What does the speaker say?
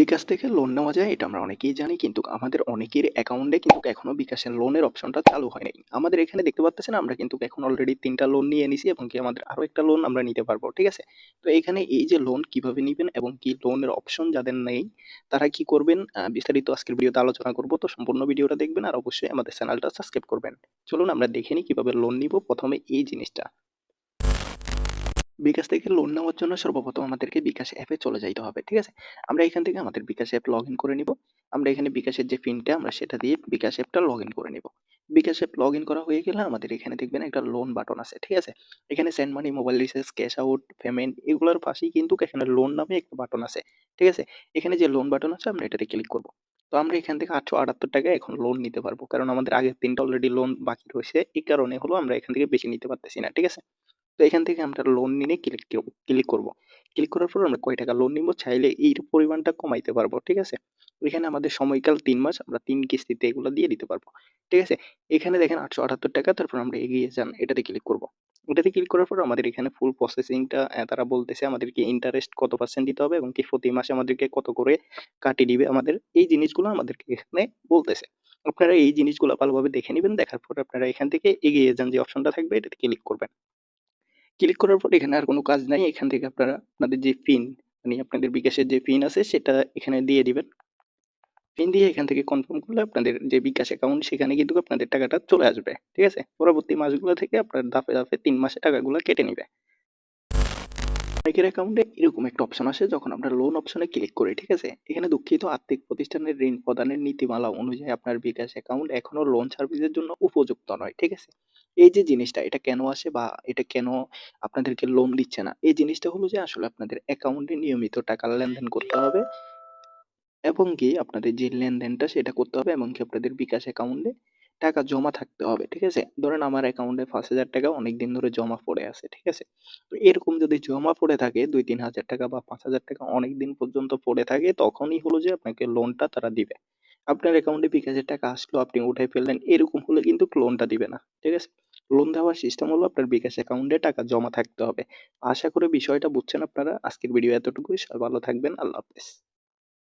বিকাশ থেকে লোন নেওয়া যায়, এটা আমরা অনেকেই জানি, কিন্তু আমাদের অনেকের অ্যাকাউন্টে কিন্তু এখনও বিকাশের লোনের অপশনটা চালু হয় নাই। আমাদের এখানে দেখতে পাচ্ছেন আমরা কিন্তু এখন অলরেডি তিনটা লোন নিয়ে নিছি এবং কি আমাদের আরও একটা লোন আমরা নিতে পারব, ঠিক আছে? তো এখানে এই যে লোন কীভাবে নিবেন এবং কি লোনের অপশন যাদের নেই, তারা কি করবেন? বিস্তারিত আজকের ভিডিওতে আলোচনা করব, তো সম্পূর্ণ ভিডিওটা দেখবেন আর অবশ্যই আমাদের চ্যানেলটা সাবস্ক্রাইব করবেন। চলুন আমরা দেখে নিই কীভাবে লোন নিব, প্রথমে এই জিনিসটা। বিকাশ থেকে লোন নেওয়ার জন্য সর্বপ্রথম আমাদেরকে বিকাশ অ্যাপে চলে যাইতে হবে, ঠিক আছে? আমরা এখান থেকে আমাদের বিকাশ অ্যাপ লগ করে নিব। আমরা এখানে বিকাশের যে পিনটা আমরা সেটা দিয়ে বিকাশ অ্যাপটা লগ করে নিব। বিকাশ অ্যাপ লগ করা হয়ে গেলে আমাদের এখানে দেখবেন একটা লোন বাটন আছে, ঠিক আছে? এখানে send money mobile recharge cash out payment এগুলোর পাশেই কিন্তু এখানে লোন নামে একটা বাটন আছে, ঠিক আছে? এখানে যে লোন বাটন আছে, আমরা এটাতে ক্লিক করব। তো আমরা এখান থেকে আটশো আটাত্তর টাকা এখন লোন নিতে পারব, কারণ আমাদের আগের তিনটা অলরেডি লোন বাকি রয়েছে, এই কারণে হলো আমরা এখান থেকে বেশি নিতে পারতেছি না, ঠিক আছে? তো এখান থেকে আমরা লোন নিয়ে ক্লিক ক্লিক করব। ক্লিক করার পর আমরা কয় টাকা লোন নিব? চাইলে এই পরিমাণটা কমাইতে পারব, ঠিক আছে? এখানে আমাদের সময়কাল তিন মাস, আমরা তিন কিস্তিতে এগুলো দিয়ে দিতে পারব, ঠিক আছে? এখানে দেখেন আটশো আটাত্তর টাকা, তারপর আমরা এগিয়ে যান, এটাতে ক্লিক করব। এটাতে ক্লিক করার পর আমাদের এখানে ফুল প্রসেসিংটা তারা বলতেছে আমাদেরকে ইন্টারেস্ট কত পার্সেন্ট দিতে হবে এবং কি প্রতি মাসে আমাদেরকে কত করে কাটিয়ে দিবে আমাদের, এই জিনিসগুলো আমাদেরকে এখানে বলতেছে। আপনারা এই জিনিসগুলো ভালোভাবে দেখে নেবেন, দেখার পর আপনারা এখান থেকে এগিয়ে যান যে অপশনটা থাকবে, এটাতে ক্লিক করবেন। ক্লিক করার পর এখানে আর কোনো কাজ নাই। এখান থেকে আপনারা আপনাদের যে পিন মানে আপনাদের বিকাশের যে পিন আছে, সেটা এখানে দিয়ে দিবেন। পিন দিয়ে এখান থেকে কনফার্ম করলে আপনাদের যে বিকাশ অ্যাকাউন্ট সেখানে কিন্তু আপনাদের টাকাটা চলে আসবে। ঠিক আছে? পরবর্তী মাসগুলো থেকে আপনার ধাপে ধাপে তিন মাসে টাকাগুলো কেটে নেবে। অনেকের অ্যাকাউন্টে এরকম একটা অপশন আসে, যখন আমরা লোন অপশনে ক্লিক করি, ঠিক আছে? এখানে দুঃখিত, আর্থিক প্রতিষ্ঠানের ঋণ প্রদানের নীতিমালা অনুযায়ী আপনার বিকাশ অ্যাকাউন্ট এখনও লোন সার্ভিসের জন্য উপযুক্ত নয়, ঠিক আছে? এই যে জিনিসটা, এটা কেন আসে বা এটা কেন আপনাদেরকে লোন দিচ্ছে না? এই জিনিসটা হলো যে আসলে আপনাদের অ্যাকাউন্টে নিয়মিত টাকা লেনদেন করতে হবে এবং কি আপনাদের যে লেনদেনটা সেটা করতে হবে এবং কি আপনাদের বিকাশ অ্যাকাউন্টে টাকা জমা থাকতে হবে, ঠিক আছে? ধরেন আমার অ্যাকাউন্টে পাঁচ হাজার টাকা অনেকদিন ধরে জমা পড়ে আছে, ঠিক আছে? তো এরকম যদি জমা পড়ে থাকে, দুই তিন হাজার টাকা বা পাঁচ হাজার টাকা অনেকদিন পর্যন্ত পড়ে থাকে, তখনই হলো যে আপনাকে লোনটা তারা দিবে। আপনার অ্যাকাউন্টে বিকাশের টাকা আসলো, আপনি উঠাই ফেললেন, এরকম হলে কিন্তু লোনটা দিবে না, ঠিক আছে? লোন দেওয়ার সিস্টেম হলো আপনার বিকাশ অ্যাকাউন্টে টাকা জমা থাকতে হবে। আশা করি বিষয়টা বুঝছেন আপনারা। আজকের ভিডিও এতটুকুই ভালো থাকবেন, আল্লাহ হাফেজ।